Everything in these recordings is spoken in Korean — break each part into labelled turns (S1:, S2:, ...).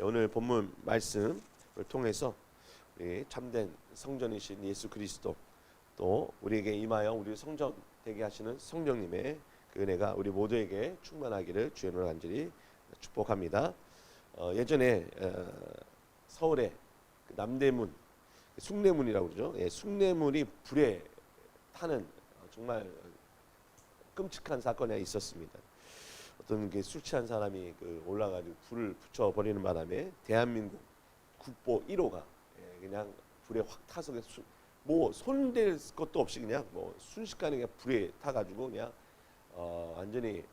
S1: 오늘 본문 말씀을 통해서 우리 참된 성전이신 예수 그리스도 또 우리에게 임하여 우리 성전 되게 하시는 성령님의 그 은혜가 우리 모두에게 충만하기를 주연을 간절히 축복합니다. 어, 예전에 어, 서울의 그 남대문 숭례문이라고 그러죠. 예, 숭례문이 불에 타는 어, 정말 끔찍한 사건이 있었습니다. 어떤 게 술 취한 사람이 그 올라가지고 불을 붙여 버리는 바람에 대한민국 국보 1호가 예, 그냥 불에 확 타서 그냥 수- 뭐 손댈 것도 없이 그냥 뭐 순식간에 그냥 불에 타가지고 그냥 어, 완전히 예,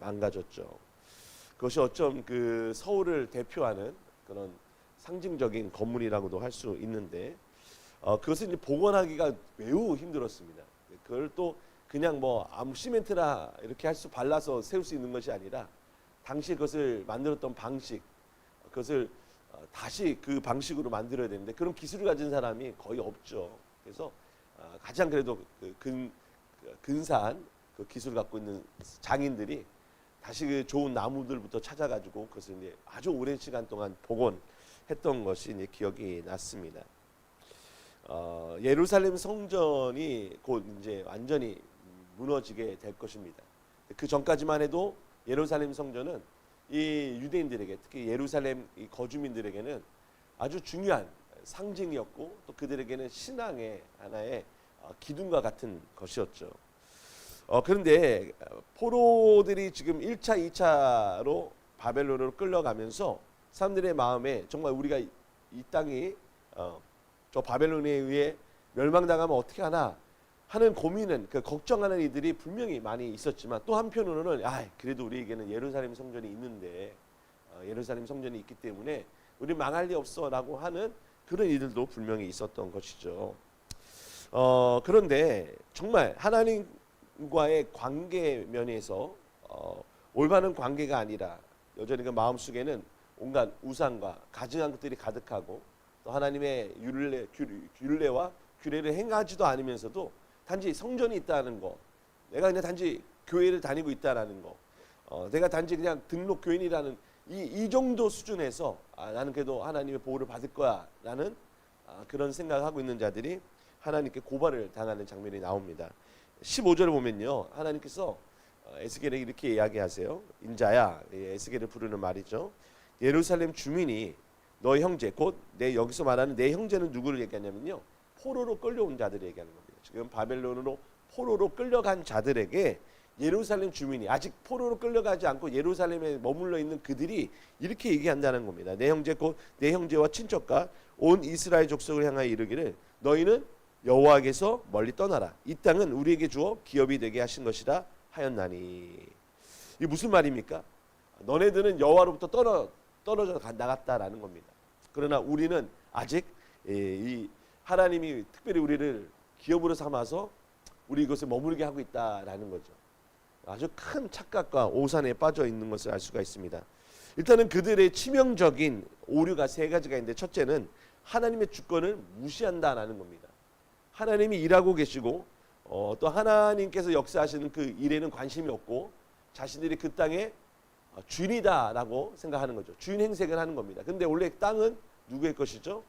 S1: 망가졌죠. 그것이 어쩜 그 서울을 대표하는 그런 상징적인 건물이라고도 할 수 있는데 어, 그것을 이제 복원하기가 매우 힘들었습니다. 그걸 또 그냥 뭐 아무 시멘트나 이렇게 할 수 발라서 세울 수 있는 것이 아니라 당시 그것을 만들었던 방식 그것을 어, 다시 그 방식으로 만들어야 되는데 그런 기술을 가진 사람이 거의 없죠. 그래서 어, 가장 그래도 그 근, 그 근사한 그 기술을 갖고 있는 장인들이 다시 그 좋은 나무들부터 찾아가지고 그것을 이제 아주 오랜 시간 동안 복원했던 것이 이제 기억이 났습니다. 어, 예루살렘 성전이 곧 이제 완전히 무너지게 될 것입니다. 그 전까지만 해도 예루살렘 성전은 이 유대인들에게 특히 예루살렘 이 거주민들에게는 아주 중요한 상징이었고 또 그들에게는 신앙의 하나의 어, 기둥과 같은 것이었죠. 어, 그런데 포로들이 지금 1차, 2차로 바벨론으로 끌려가면서 사람들의 마음에 정말 우리가 이, 이 땅이 어, 저 바벨론에 의해 멸망당하면 어떻게 하나 하는 고민은 그 걱정하는 이들이 분명히 많이 있었지만 또 한편으로는 아 그래도 우리에게는 예루살렘 성전이 있는데 어, 예루살렘 성전이 있기 때문에 우리 망할 리 없어라고 하는 그런 이들도 분명히 있었던 것이죠. 어, 그런데 정말 하나님과의 관계 면에서 어, 올바른 관계가 아니라 여전히 그 마음속에는 온갖 우상과 가증한 것들이 가득하고 또 하나님의 율례, 규- 율례와 규례를 행하지도 않으면서도 단지 성전이 있다는 거, 내가 그냥 단지 교회를 다니고 있다라는 거, 어, 내가 단지 그냥 등록 교인이라는 이, 이 정도 수준에서 아, 나는 그래도 하나님의 보호를 받을 거야라는 아, 그런 생각을 하고 있는 자들이 하나님께 고발을 당하는 장면이 나옵니다. 15절을 보면요, 하나님께서 어, 에스겔에게 이렇게 이야기하세요. 인자야, 예, 에스겔을 부르는 말이죠. 예루살렘 주민이 너 형제 곧 내 여기서 말하는 내 형제는 누구를 얘기하냐면요 포로로 끌려온 자들을 얘기하는 겁니다. 지금 바벨론으로 포로로 끌려간 자들에게 예루살렘 주민이 아직 포로로 끌려가지 않고 예루살렘에 머물러 있는 그들이 이렇게 얘기한다는 겁니다. 내 형제 곧내 형제와 친척과 온 이스라엘 족속을 향하여 이르기를 너희는 여호와께서 멀리 떠나라. 이 땅은 우리에게 주어 기업이 되게 하신 것이라 하였나니. 이 무슨 말입니까? 너네들은 여호와로부터 떨어 떨어져 가- 나갔다라는 겁니다. 그러나 우리는 아직 예, 이 하나님이 특별히 우리를 기업으로 삼아서 우리 이것을 머물게 하고 있다라는 거죠. 아주 큰 착각과 오산에 빠져 있는 것을 알 수가 있습니다. 일단은 그들의 치명적인 오류가 세 가지가 있는데 첫째는 하나님의 주권을 무시한다라는 겁니다. 하나님이 일하고 계시고 어, 또 하나님께서 역사하시는 그 일에는 관심이 없고 자신들이 그 땅에 어, 주인이다라고 생각하는 거죠. 주인 행색을 하는 겁니다. 근데 원래 땅은 누구의 것이죠?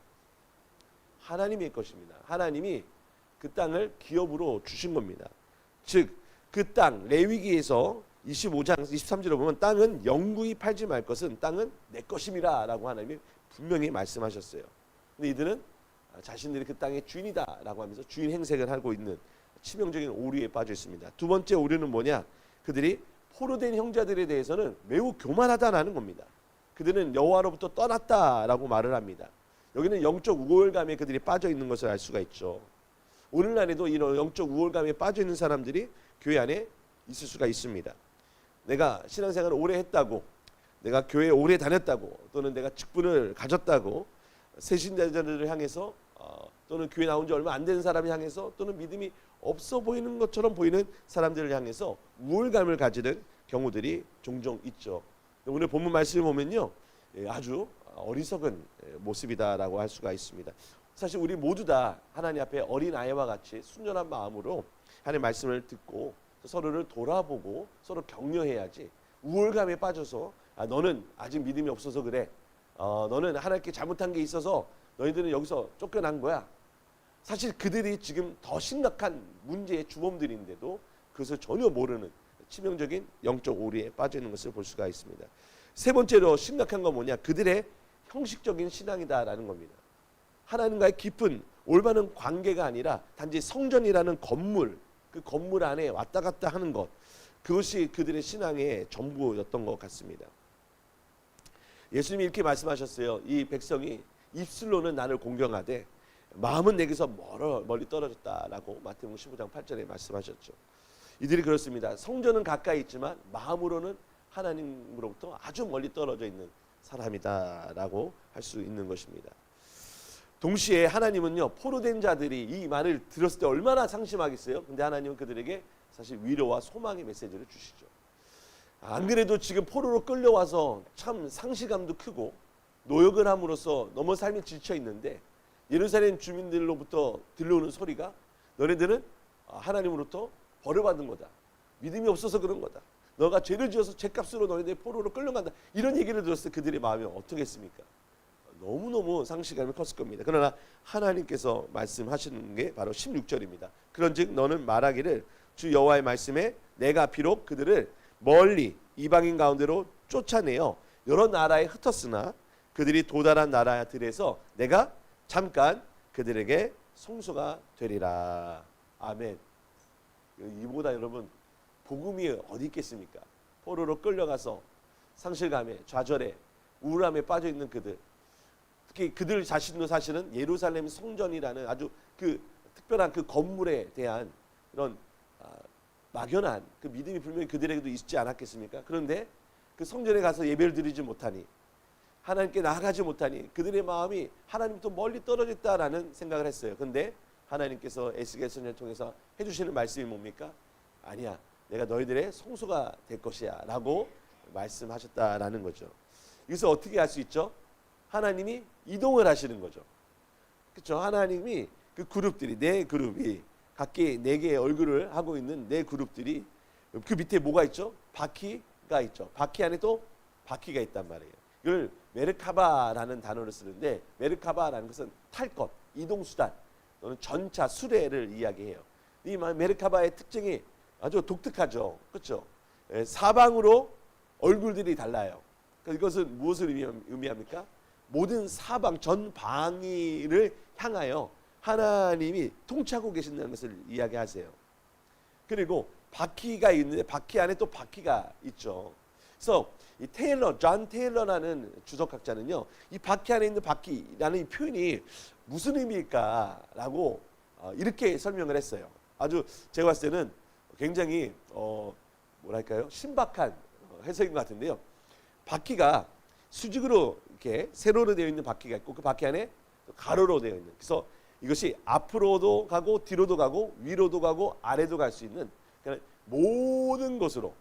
S1: 하나님의 것입니다. 하나님이 그 땅을 기업으로 주신 겁니다. 즉, 그 땅, 레위기에서 25장 23절에 보면 땅은 영구히 팔지 말 것은 땅은 내 것임이라 라고 하나님이 분명히 말씀하셨어요. 근데 이들은 자신들이 그 땅의 주인이다 라고 하면서 주인 행색을 하고 있는 치명적인 오류에 빠져 있습니다. 두 번째 오류는 뭐냐? 그들이 포로된 형제들에 대해서는 매우 교만하다라는 겁니다. 그들은 여호와로부터 떠났다라고 말을 합니다. 여기는 영적 우월감에 그들이 빠져 있는 것을 알 수가 있죠. 오늘날에도 이런 영적 우월감에 빠져 있는 사람들이 교회 안에 있을 수가 있습니다. 내가 신앙생활을 오래 했다고, 내가 교회에 오래 다녔다고, 또는 내가 직분을 가졌다고 새신자들을 향해서 어, 또는 교회 나온 지 얼마 안 된 사람을 향해서 또는 믿음이 없어 보이는 것처럼 보이는 사람들을 향해서 우월감을 가지는 경우들이 종종 있죠. 오늘 본문 말씀을 보면요, 예, 아주 어리석은 예, 모습이다라고 할 수가 있습니다. 사실 우리 모두 다 하나님 앞에 어린 아이와 같이 순전한 마음으로 하나님 말씀을 듣고 서로를 돌아보고 서로 격려해야지 우월감에 빠져서 아, 너는 아직 믿음이 없어서 그래 어, 너는 하나님께 잘못한 게 있어서 너희들은 여기서 쫓겨난 거야. 사실 그들이 지금 더 심각한 문제의 주범들인데도 그것을 전혀 모르는 치명적인 영적 오리에 빠져 있는 것을 볼 수가 있습니다. 세 번째로 심각한 건 뭐냐? 그들의 형식적인 신앙이다라는 겁니다. 하나님과의 깊은 올바른 관계가 아니라 단지 성전이라는 건물, 그 건물 안에 왔다 갔다 하는 것, 그것이 그들의 신앙의 전부였던 것 같습니다. 예수님이 이렇게 말씀하셨어요. 이 백성이 입술로는 나를 공경하되 마음은 내게서 멀어 멀리 떨어졌다라고 마태복음 15장 8절에 말씀하셨죠. 이들이 그렇습니다. 성전은 가까이 있지만 마음으로는 하나님으로부터 아주 멀리 떨어져 있는 사람이다라고 할 수 있는 것입니다. 동시에 하나님은요 포로된 자들이 이 말을 들었을 때 얼마나 상심하겠어요. 근데 하나님은 그들에게 사실 위로와 소망의 메시지를 주시죠. 안 그래도 지금 포로로 끌려와서 참 상실감도 크고 노역을 함으로써 너무 삶이 지쳐 있는데 예루살렘 주민들로부터 들려오는 소리가 너네들은 하나님으로부터 벌을 받은 거다. 믿음이 없어서 그런 거다. 너가 죄를 지어서 죄값으로 너희들 포로로 끌려간다. 이런 얘기를 들었을 때 그들의 마음이 어떻겠습니까? 너무너무 상실감이 컸을 겁니다. 그러나 하나님께서 말씀하시는 게 바로 16절입니다. 그런즉 너는 말하기를 주 여호와의 말씀에 내가 비록 그들을 멀리 이방인 가운데로 쫓아내어 여러 나라에 흩었으나 그들이 도달한 나라들에서 내가 잠깐 그들에게 송수가 되리라. 아멘. 이보다 여러분 복음이 어디 있겠습니까? 포로로 끌려가서 상실감에 좌절에 우울함에 빠져 있는 그들. 특히 그들 자신도 사실은 예루살렘 성전이라는 아주 그 특별한 그 건물에 대한 이런 아, 막연한 그 믿음이 분명히 그들에게도 있지 않았겠습니까? 그런데 그 성전에 가서 예배를 드리지 못하니 하나님께 나아가지 못하니 그들의 마음이 하나님부터 멀리 떨어졌다라는 생각을 했어요. 근데 하나님께서 에스겔서를 통해서 해주시는 말씀이 뭡니까? 아니야, 내가 너희들의 성소가 될 것이야라고 말씀하셨다라는 거죠. 여기서 어떻게 할수 있죠? 하나님이 이동을 하시는 거죠. 그렇죠? 하나님이 그 그룹들이 내 그룹이 각기 네 개의 얼굴을 하고 있는 네 그룹들이 그 밑에 뭐가 있죠? 바퀴가 있죠. 바퀴 안에 또 바퀴가 있단 말이에요. 이걸 메르카바라는 단어를 쓰는데 메르카바라는 것은 탈 것, 이동 수단 또는 전차, 수레를 이야기해요. 이 메르카바의 특징이 아주 독특하죠. 그렇죠? 예, 사방으로 얼굴들이 달라요. 그러니까 이것은 무엇을 의미합니까? 모든 사방 전 방위를 향하여 하나님이 통치하고 계신다는 것을 이야기하세요. 그리고 바퀴가 있는데 바퀴 안에 또 바퀴가 있죠. 그래서 이 테일러, 존 테일러라는 주석학자는요, 이 바퀴 안에 있는 바퀴라는 이 표현이 무슨 의미일까라고 어, 이렇게 설명을 했어요. 아주 제가 봤을 때는 굉장히 어, 뭐랄까요, 신박한 어, 해석인 것 같은데요. 바퀴가 수직으로 이렇게 세로로 되어 있는 바퀴가 있고 그 바퀴 안에 가로로 되어 있는. 그래서 이것이 앞으로도 가고 뒤로도 가고 위로도 가고 아래도 갈 수 있는 모든 곳으로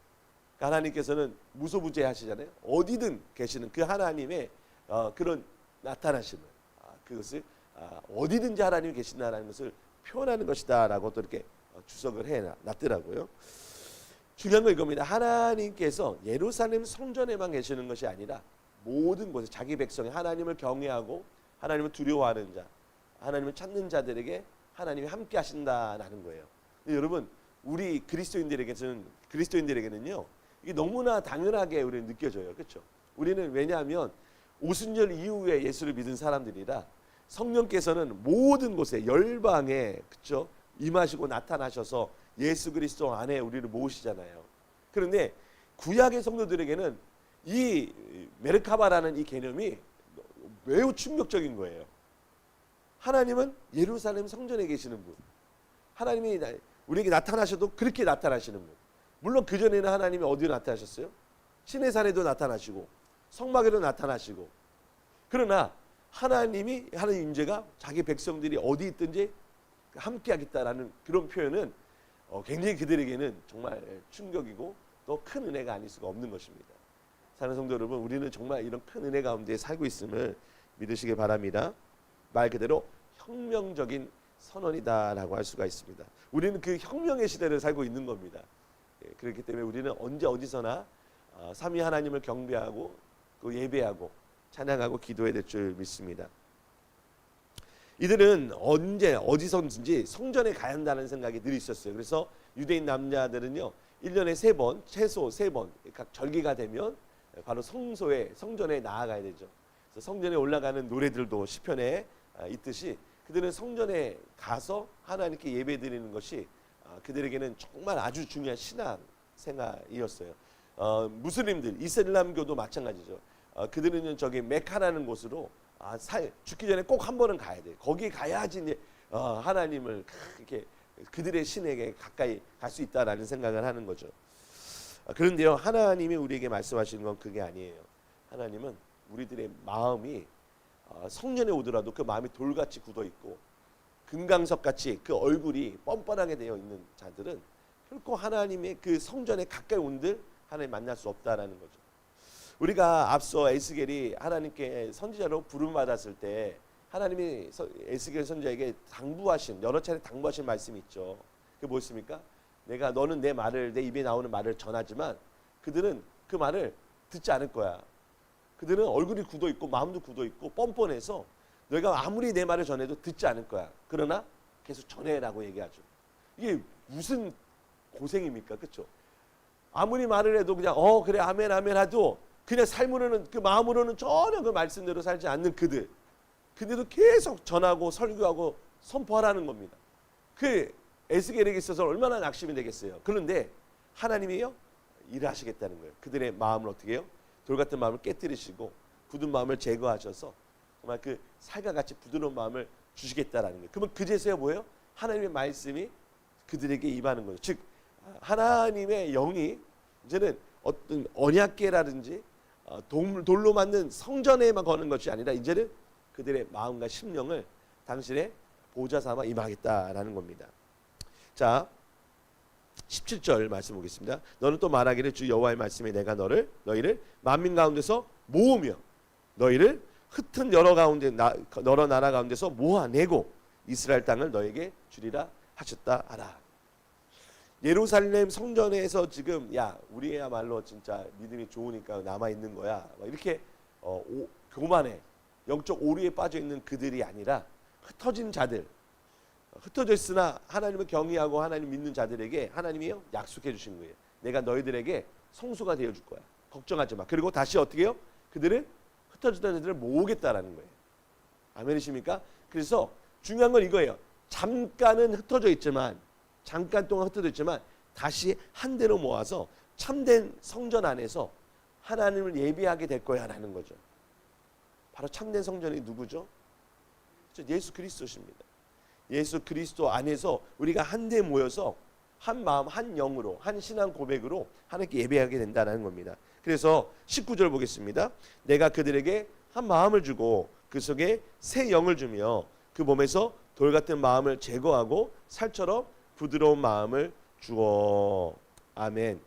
S1: 하나님께서는 무소부재하시잖아요. 어디든 계시는 그 하나님의 어, 그런 나타나심을 아, 그것을 아, 어디든지 하나님이 계신다라는 것을 표현하는 것이다라고 또 이렇게 어, 주석을 해 놨더라고요. 중요한 건 이겁니다. 하나님께서 예루살렘 성전에만 계시는 것이 아니라 모든 곳에 자기 백성이 하나님을 경외하고 하나님을 두려워하는 자, 하나님을 찾는 자들에게 하나님이 함께 하신다라는 거예요. 여러분, 우리 그리스도인들에게는 그리스도인들에게는요. 이게 너무나 당연하게 우리는 느껴져요. 그렇죠? 우리는 왜냐하면 오순절 이후에 예수를 믿은 사람들이라 성령께서는 모든 곳에 열방에 그렇죠? 임하시고 나타나셔서 예수 그리스도 안에 우리를 모으시잖아요. 그런데 구약의 성도들에게는 이 메르카바라는 이 개념이 매우 충격적인 거예요. 하나님은 예루살렘 성전에 계시는 분. 하나님이 우리에게 나타나셔도 그렇게 나타나시는 분. 물론 그 전에는 하나님이 어디로 나타나셨어요? 신의 산에도 나타나시고 성막에도 나타나시고. 그러나 하나님이 하나님 임재가 자기 백성들이 어디 있든지 함께하겠다라는 그런 표현은 어, 굉장히 그들에게는 정말 충격이고 또 큰 은혜가 아닐 수가 없는 것입니다. 사는 성도 여러분, 우리는 정말 이런 큰 은혜 가운데 살고 있음을 믿으시길 바랍니다. 말 그대로 혁명적인 선언이다라고 할 수가 있습니다. 우리는 그 혁명의 시대를 살고 있는 겁니다. 예, 그렇기 때문에 우리는 언제 어디서나 어, 삼위 하나님을 경배하고 그 예배하고 찬양하고 기도해야 될 줄 믿습니다. 이들은 언제 어디서든지 성전에 가야 한다는 생각이 늘 있었어요. 그래서 유대인 남자들은요. 1년에 세 번, 최소 세 번, 각 절기가 되면 바로 성소에 성전에 나아가야 되죠. 성전에 올라가는 노래들도 시편에 아, 있듯이 그들은 성전에 가서 하나님께 예배드리는 것이 아, 그들에게는 정말 아주 중요한 신앙 생활이었어요. 어, 무슬림들, 이슬람교도 마찬가지죠. 어, 그들은 저기 메카라는 곳으로 아, 살 죽기 전에 꼭 한 번은 가야 돼. 거기 가야지 이제 어, 하나님을 이렇게 그들의 신에게 가까이 갈 수 있다라는 생각을 하는 거죠. 아, 그런데요, 하나님이 우리에게 말씀하시는 건 그게 아니에요. 하나님은 우리들의 마음이 어, 성년에 오더라도 그 마음이 돌같이 굳어 있고 금강석 같이 그 얼굴이 뻔뻔하게 되어 있는 자들은 결코 하나님의 그 성전에 가까이 온들 하나님 만날 수 없다라는 거죠. 우리가 앞서 에스겔이 하나님께 선지자로 부름 받았을 때 하나님이 서- 에스겔 선지자에게 당부하신 여러 차례 당부하신 말씀이 있죠. 그게 뭐였습니까? 내가 너는 내 말을 내 입에 나오는 말을 전하지만 그들은 그 말을 듣지 않을 거야. 그들은 얼굴이 굳어 있고 마음도 굳어 있고 뻔뻔해서 너희가 아무리 내 말을 전해도 듣지 않을 거야. 그러나 계속 전해라고 얘기하죠. 이게 무슨 고생입니까? 그렇죠? 아무리 말을 해도 그냥 어 그래 아멘 아멘 하도 그냥 삶으로는 그 마음으로는 전혀 그 말씀대로 살지 않는 그들 근데도 계속 전하고 설교하고 선포하라는 겁니다. 그 에스겔에게 있어서 얼마나 낙심이 되겠어요. 그런데 하나님이요 일하시겠다는 거예요. 그들의 마음을 어떻게 해요? 돌 같은 마음을 깨뜨리시고 굳은 마음을 제거하셔서 정말 그 살과 같이 부드러운 마음을 주시겠다라는 거예요. 그러면 그제서야 뭐예요? 하나님의 말씀이 그들에게 임하는 거죠. 즉 하나님의 영이 이제는 어떤 언약계라든지 어, 돌- 돌로 만든 성전에만 거는 것이 아니라 이제는 그들의 마음과 심령을 당신의 보좌 삼아 임하겠다라는 겁니다. 자, 17절 말씀 보겠습니다. 너는 또 말하기를 주 여호와의 말씀에 내가 너를 너희를 만민 가운데서 모으며 너희를 흩은 여러 가운데 나, 여러 나라 가운데서 모아내고 이스라엘 땅을 너에게 주리라 하셨다 하라. 예루살렘 성전에서 지금 야 우리야말로 진짜 믿음이 좋으니까 남아 있는 거야. 막 이렇게 어, 오, 교만해 영적 오류에 빠져 있는 그들이 아니라 흩어진 자들 흩어져 있으나 하나님을 경외하고 하나님 믿는 자들에게 하나님이요 약속해 주신 거예요. 내가 너희들에게 성소가 되어 줄 거야. 걱정하지 마. 그리고 다시 어떻게 해요? 그들은 흩어졌던 자들을 모으겠다라는 거예요. 아멘이십니까? 그래서 중요한 건 이거예요. 잠깐은 흩어져 있지만 잠깐 동안 흩어져 있지만 다시 한 대로 모아서 참된 성전 안에서 하나님을 예비하게 될 거야라는 거죠. 바로 참된 성전이 누구죠? 예수 그리스도십니다. 예수 그리스도 안에서 우리가 한데 모여서 한 마음 한 영으로 한 신앙 고백으로 하나님께 예배하게 된다는 겁니다. 그래서 19절 보겠습니다. 내가 그들에게 한 마음을 주고 그 속에 새 영을 주며 그 몸에서 돌 같은 마음을 제거하고 살처럼 부드러운 마음을 주어. 아멘.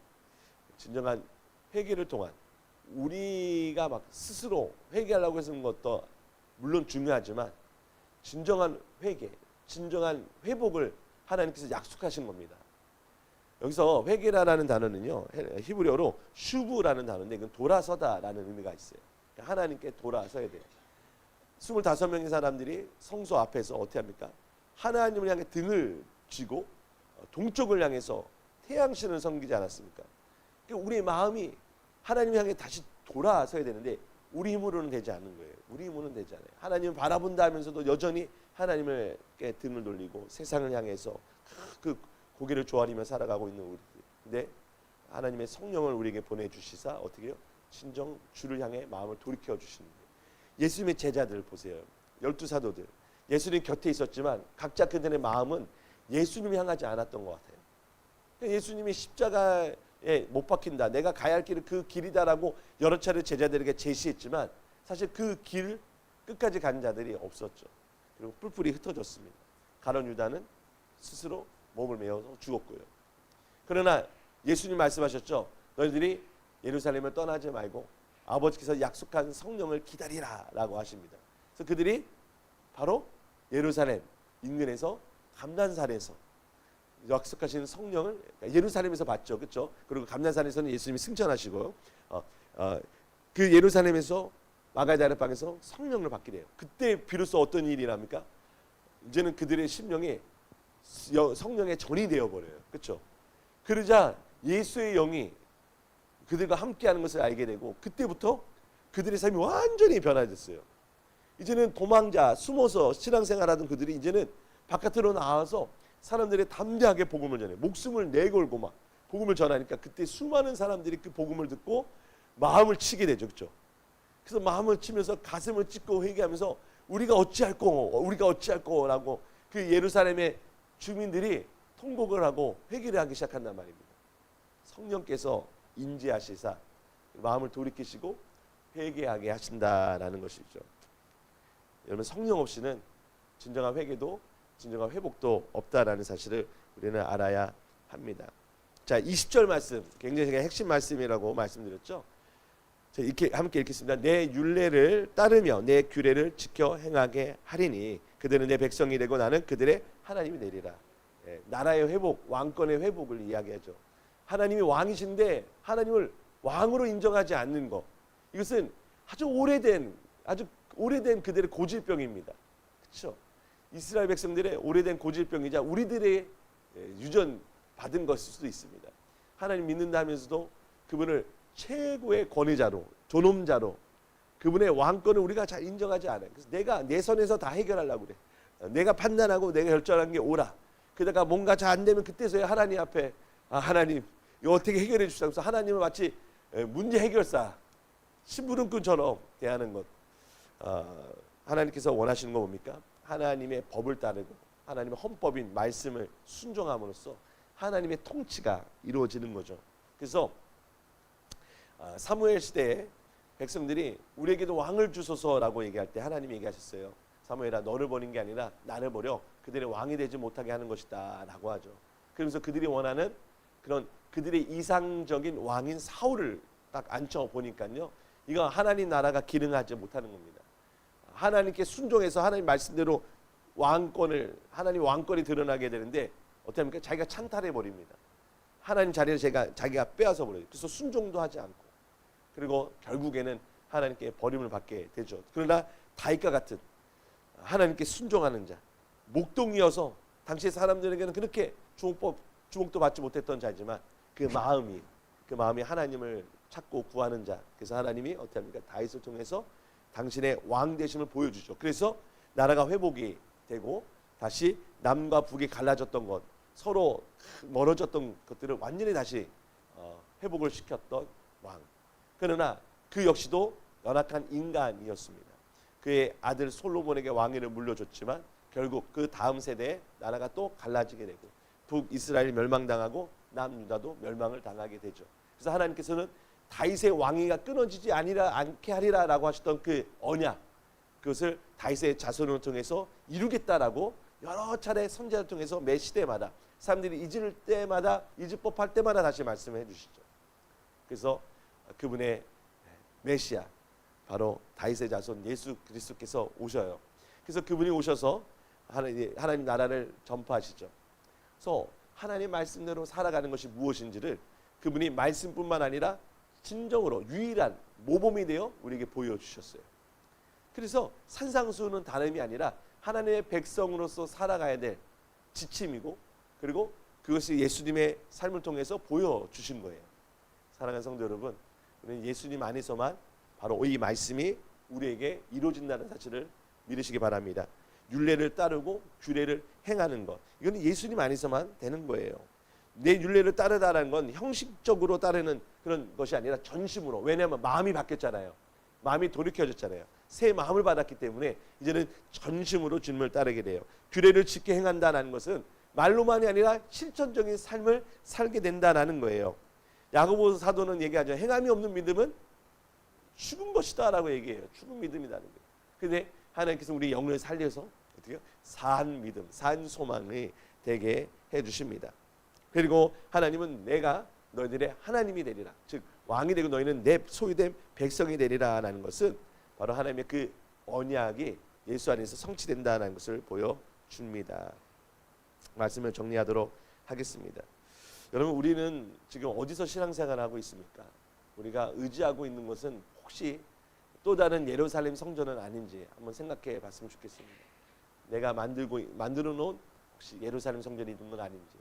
S1: 진정한 회개를 통한 우리가 막 스스로 회개하려고 해서 것도 물론 중요하지만 진정한 회개, 진정한 회복을 하나님께서 약속하신 겁니다. 여기서 회개라는 단어는요 히브리어로 슈브라는 단어인데 이건 돌아서다라는 의미가 있어요. 그러니까 하나님께 돌아서야 돼요. 25명의 사람들이 성소 앞에서 어떻게 합니까? 하나님을 향해 등을 쥐고 동쪽을 향해서 태양신을 섬기지 않았습니까? 그러니까 우리의 마음이 하나님을 향해 다시 돌아서야 되는데 우리 힘으로는 되지 않는 거예요. 우리 힘으로는 되지 않아요. 하나님을 바라본다 하면서도 여전히 하나님을 등을 돌리고 세상을 향해서 그 고개를 조아리며 살아가고 있는 우리들. 근데 하나님의 성령을 우리에게 보내주시사 어떻게 해요? 진정 주를 향해 마음을 돌이켜 주시는 거예요. 예수님의 제자들 보세요. 열두 사도들. 예수님 곁에 있었지만 각자 그들의 마음은 예수님을 향하지 않았던 것 같아요. 그러니까 예수님이 십자가에 못 박힌다. 내가 가야 할 길은 그 길이다라고 여러 차례 제자들에게 제시했지만 사실 그 길 끝까지 간 자들이 없었죠. 그리고 뿔뿔이 흩어졌습니다. 가론 유다는 스스로 몸을 메어서 죽었고요. 그러나 예수님 말씀하셨죠. 너희들이 예루살렘을 떠나지 말고 아버지께서 약속한 성령을 기다리라라고 하십니다. 그래서 그들이 바로 예루살렘 인근에서 감난산에서 약속하시는 성령을 예루살렘에서 받죠, 그렇죠? 그리고 감난산에서는 예수님이 승천하시고 어, 어, 그 예루살렘에서 마가다라 방에서 성령을 받게 돼요. 그때 비로소 어떤 일이 납니까? 이제는 그들의 심령이 여- 성령의 전이 되어 버려요. 그렇죠? 그러자 예수의 영이 그들과 함께하는 것을 알게 되고 그때부터 그들의 삶이 완전히 변화됐어요. 이제는 도망자, 숨어서 신앙생활하던 그들이 이제는 바깥으로 나와서 사람들의 담대하게 복음을 전해 목숨을 내걸고 막 복음을 전하니까 그때 수많은 사람들이 그 복음을 듣고 마음을 치게 되죠, 그렇죠? 그래서 마음을 치면서 가슴을 찢고 회개하면서 우리가 어찌할꼬, 우리가 어찌할꼬라고 그 예루살렘의 주민들이 통곡을 하고 회개를 하기 시작한단 말입니다. 성령께서 인지하시사 마음을 돌이키시고 회개하게 하신다라는 것이죠. 여러분 성령 없이는 진정한 회개도 진정한 회복도 없다라는 사실을 우리는 알아야 합니다. 자, 20절 말씀 굉장히 핵심 말씀이라고 말씀드렸죠. 자, 이렇게 함께 읽겠습니다. 내 율례를 따르며 내 규례를 지켜 행하게 하리니 그들은 내 백성이 되고 나는 그들의 하나님이 되리라. 예, 나라의 회복, 왕권의 회복을 이야기하죠. 하나님이 왕이신데 하나님을 왕으로 인정하지 않는 것. 이것은 아주 오래된 아주 오래된 그들의 고질병입니다. 그렇죠? 이스라엘 백성들의 오래된 고질병이자 우리들의 예, 유전 받은 것일 수도 있습니다. 하나님 믿는다 하면서도 그분을 최고의 권위자로 존엄자로 그분의 왕권을 우리가 잘 인정하지 않아요. 그래서 내가 내 선에서 다 해결하려고 그래. 어, 내가 판단하고 내가 결정한 게 옳아. 그러다가 뭔가 잘 안 되면 그때서야 하나님 앞에 아 하나님 이거 어떻게 해결해 주시다. 그래서 하나님을 마치 에, 문제 해결사 심부름꾼처럼 대하는 것. 어, 하나님께서 원하시는 거 뭡니까? 하나님의 법을 따르고 하나님의 헌법인 말씀을 순종함으로써 하나님의 통치가 이루어지는 거죠. 그래서 아, 사무엘 시대에 백성들이 우리에게도 왕을 주소서라고 얘기할 때 하나님이 얘기하셨어요. 사무엘아 너를 버린 게 아니라 나를 버려 그들의 왕이 되지 못하게 하는 것이다라고 하죠. 그러면서 그들이 원하는 그런 그들의 이상적인 왕인 사울을 딱 앉혀 보니까요. 이거 하나님 나라가 기능하지 못하는 겁니다. 하나님께 순종해서 하나님 말씀대로 왕권을 하나님 왕권이 드러나게 되는데 어떻게 합니까? 자기가 찬탈해 버립니다. 하나님 자리를 제가 자기가 빼앗아 버려요. 그래서 순종도 하지 않고 그리고 결국에는 하나님께 버림을 받게 되죠. 그러나 다윗과 같은 하나님께 순종하는 자, 목동이어서 당시 사람들에게는 그렇게 주목법 주목도 받지 못했던 자지만 그 마음이 그 마음이 하나님을 찾고 구하는 자. 그래서 하나님이 어떻게 합니까? 다윗을 통해서 당신의 왕 되심을 보여주죠. 그래서 나라가 회복이 되고 다시 남과 북이 갈라졌던 것, 서로 멀어졌던 것들을 완전히 다시 어, 회복을 시켰던 왕. 그러나 그 역시도 연약한 인간이었습니다. 그의 아들 솔로몬에게 왕위를 물려줬지만 결국 그 다음 세대에 나라가 또 갈라지게 되고 북이스라엘이 멸망당하고 남유다도 멸망을 당하게 되죠. 그래서 하나님께서는 다윗의 왕위가 끊어지지 아니라 않게 하리라라고 하셨던 그 언약 그것을 다윗의 자손을 통해서 이루겠다라고 여러 차례 선제를 통해서 매 시대마다 사람들이 잊을 때마다 잊을 법할 때마다 다시 말씀해 주시죠. 그래서 그분의 메시아 바로 다윗의 자손 예수 그리스도께서 오셔요. 그래서 그분이 오셔서 하나님, 나라를 전파하시죠. 그래서 하나님 말씀대로 살아가는 것이 무엇인지를 그분이 말씀뿐만 아니라 진정으로 유일한 모범이 되어 우리에게 보여주셨어요. 그래서 산상수는 다름이 아니라 하나님의 백성으로서 살아가야 될 지침이고 그리고 그것이 예수님의 삶을 통해서 보여주신 거예요. 사랑하는 성도 여러분, 우리는 예수님 안에서만 바로 이 말씀이 우리에게 이루어진다는 사실을 믿으시기 바랍니다. 율례를 따르고 규례를 행하는 것. 이건 예수님 안에서만 되는 거예요. 내 율례를 따르다라는 건 형식적으로 따르는 그런 것이 아니라 전심으로. 왜냐하면 마음이 바뀌었잖아요. 마음이 돌이켜졌잖아요. 새 마음을 받았기 때문에 이제는 전심으로 주님을 따르게 돼요. 규례를 지켜 행한다는 것은 말로만이 아니라 실천적인 삶을 살게 된다는 거예요. 야고보 사도는 얘기하죠. 행함이 없는 믿음은 죽은 것이다라고 얘기해요. 죽은 믿음이라는 거예요. 근데 하나님께서 우리 영을 살려서 어떻게 산 믿음, 산 소망이 되게 해 주십니다. 그리고 하나님은 내가 너희들의 하나님이 되리라. 즉 왕이 되고 너희는 내 소유된 백성이 되리라라는 것은 바로 하나님의 그 언약이 예수 안에서 성취된다는 것을 보여 줍니다. 말씀을 정리하도록 하겠습니다. 여러분 우리는 지금 어디서 신앙생활을 하고 있습니까? 우리가 의지하고 있는 것은 혹시 또 다른 예루살렘 성전은 아닌지 한번 생각해 봤으면 좋겠습니다. 내가 만들고 만들어 놓은 혹시 예루살렘 성전이 있는 건 아닌지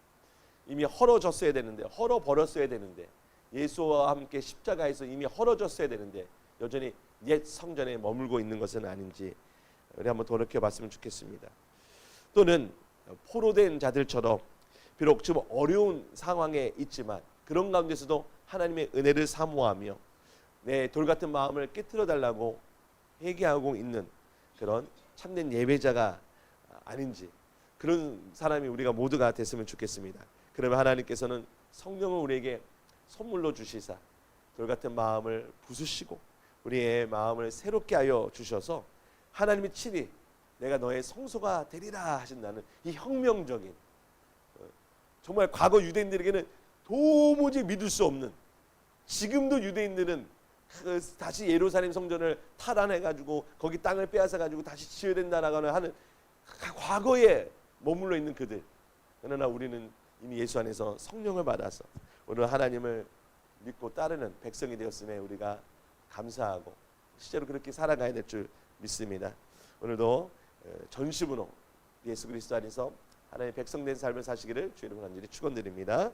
S1: 이미 헐어졌어야 되는데 헐어 버렸어야 되는데 예수와 함께 십자가에서 이미 헐어졌어야 되는데 여전히 옛 성전에 머물고 있는 것은 아닌지 우리 한번 돌이켜 봤으면 좋겠습니다. 또는 포로된 자들처럼 비록 지금 어려운 상황에 있지만 그런 가운데서도 하나님의 은혜를 사모하며 내 돌 같은 마음을 깨뜨려 달라고 회개하고 있는 그런 참된 예배자가 아닌지 그런 사람이 우리가 모두가 됐으면 좋겠습니다. 그러면 하나님께서는 성령을 우리에게 선물로 주시사 돌 같은 마음을 부수시고 우리의 마음을 새롭게 하여 주셔서 하나님이 친히 내가 너의 성소가 되리라 하신다는 이 혁명적인 어, 정말 과거 유대인들에게는 도무지 믿을 수 없는 지금도 유대인들은 그 다시 예루살렘 성전을 탈환해 가지고 거기 땅을 빼앗아 가지고 다시 지어야 된다라고 하는 과거에 머물러 있는 그들 그러나 우리는 이미 예수 안에서 성령을 받아서 오늘 하나님을 믿고 따르는 백성이 되었음에 우리가 감사하고 실제로 그렇게 살아가야 될 줄 믿습니다. 오늘도 어, 전심으로 예수 그리스도 안에서 하나님의 백성된 삶을 사시기를 주의 이름으로 간절히 축원드립니다.